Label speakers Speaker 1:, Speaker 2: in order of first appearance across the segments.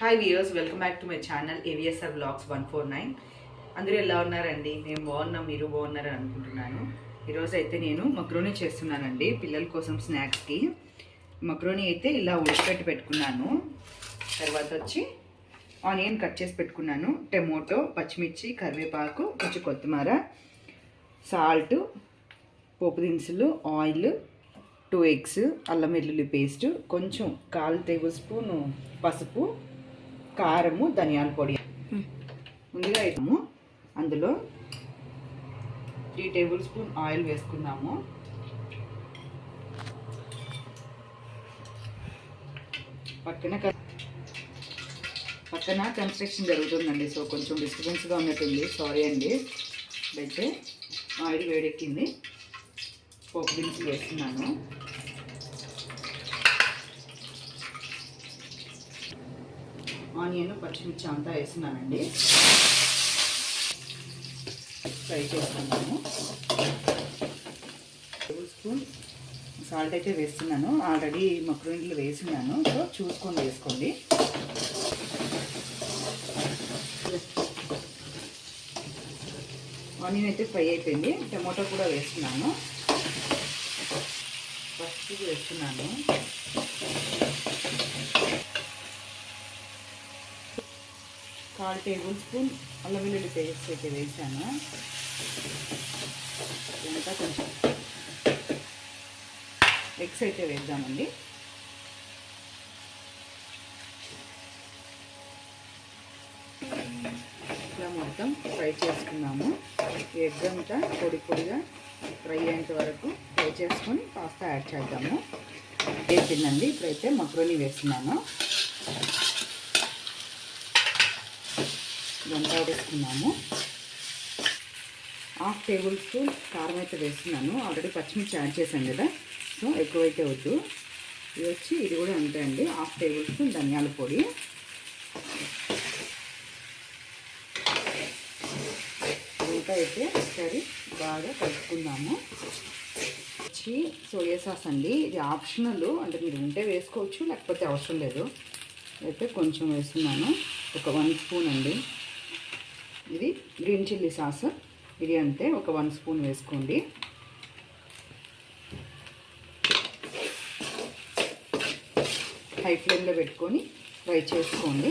Speaker 1: Hi viewers welcome back to my channel AVSR blogs one four nine అందరూ ఎలా ఉన్నారండి? మేము బాగున్నాం మీరు బాగున్నారని అనుకుంటున్నాను. ఈరోజు అయితే నేను మక్రోనీ చేస్తున్నానండి పిల్లల కోసం స్నాక్స్కి మక్రోనీ అయితే ఇలా ఉడకపెట్టి పెట్టుకున్నాను. తర్వాత వచ్చి ఆనియన్ కట్ చేసి పెట్టుకున్నాను టమోటో పచ్చిమిర్చి కరివేపాకు కొంచెం కొత్తిమీర సాల్ట్ పోపు దినుసులు ఆయిల్ టూ ఎగ్స్ అల్లం వెల్లుల్లి పేస్ట్ కొంచెం కాల్ టేబుల్ స్పూన్ పసుపు కారము ధనియాల పొడి. ముందుగా వేసాము. అందులో త్రీ టేబుల్ స్పూన్ ఆయిల్ వేసుకున్నాము. పక్కన పక్కన కన్స్ట్రక్షన్ జరుగుతుందండి. సో కొంచెం డిస్టర్బెన్స్గా ఉన్నట్టుంది. సారీ అండి. అయితే ఆయిల్ వేడెక్కింది. పోపు దినుసులు వేస్తున్నాను. ఆనియన్ పచ్చిమిర్చి అంతా వేసినానండి ఫ్రై చేస్తున్నాను. టేబుల్ స్పూన్ సాల్ట్ అయితే వేస్తున్నాను. ఆల్రెడీ మక్రోనీలు వేసినాను సో చూసుకొని వేసుకోండి. ఆనియన్ అయితే ఫ్రై అయిపోయింది. టమాటో కూడా వేస్తున్నాను. ఫస్ట్ వేస్తున్నాను. కాల్ టేబుల్ స్పూన్ అల్లం వెల్లుల్లి పేస్ట్ అయితే వేసాను ఇంకా కొంచెం ఎగ్స్ అయితే వేద్దామండి. ఇట్లా మొత్తం ఫ్రై చేసుకున్నాము. ఎగ్ అంతా పొడి పొడిగా ఫ్రై అయ్యేంత వరకు ఫ్రై చేసుకొని పాస్తా యాడ్ చేద్దాము. వేసిందండి ఇప్పుడైతే మక్రోని వేస్తున్నాను. ఇదంతా వేసుకున్నాము. హాఫ్ టేబుల్ స్పూన్ కారం అయితే వేస్తున్నాను. ఆల్రెడీ పచ్చిమిర్చి యాడ్ చేశాను కదా. సో ఎక్కువైతే వద్దు. ఇది వచ్చి ఇది కూడా అంతే అండి. హాఫ్ టేబుల్ స్పూన్ ధనియాల పొడి. ఇంకా అయితే ఒకసారి బాగా కలుపుకుందాము. వచ్చి సోయా సాస్ అండి. ఇది ఆప్షనల్. అంటే మీరు ఉంటే వేసుకోవచ్చు లేకపోతే అవసరం లేదు. అయితే కొంచెం వేస్తున్నాను. ఒక వన్ స్పూన్ అండి. ఇది గ్రీన్ చిల్లీ సాస్. ఇది అంతే ఒక వన్ స్పూన్ వేసుకోండి. హై ఫ్లేమ్లో పెట్టుకొని ఫ్రై చేసుకోండి.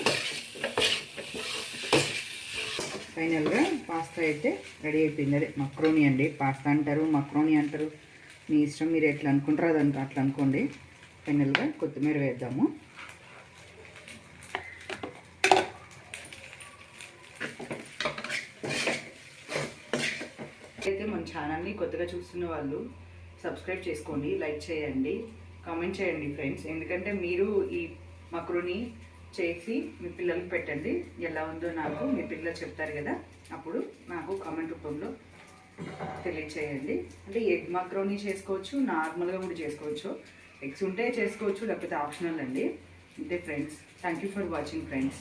Speaker 1: ఫైనల్గా పాస్తా అయితే రెడీ అయిపోయింది. అదే మక్రోని అండి. పాస్తా అంటారు మక్రోని అంటారు. మీ ఇష్టం మీరు ఎట్లా అనుకుంటారో అదంతా అట్లా అనుకోండి. ఫైనల్గా కొత్తిమీర వేద్దాము. అయితే మన ఛానల్ని కొత్తగా చూస్తున్న వాళ్ళు సబ్స్క్రైబ్ చేసుకోండి లైక్ చేయండి కామెంట్ చేయండి ఫ్రెండ్స్. ఎందుకంటే మీరు ఈ మక్రోని చేసి మీ పిల్లలకి పెట్టండి. ఎలా ఉందో నాకు మీ పిల్లలు చెప్తారు కదా అప్పుడు నాకు కామెంట్ రూపంలో తెలియచేయండి. అంటే ఎగ్ మక్రోని చేసుకోవచ్చు నార్మల్గా కూడా చేసుకోవచ్చు. ఎగ్స్ ఉంటే చేసుకోవచ్చు లేకపోతే ఆప్షనల్ అండి. అంతే friends. Thank you for watching friends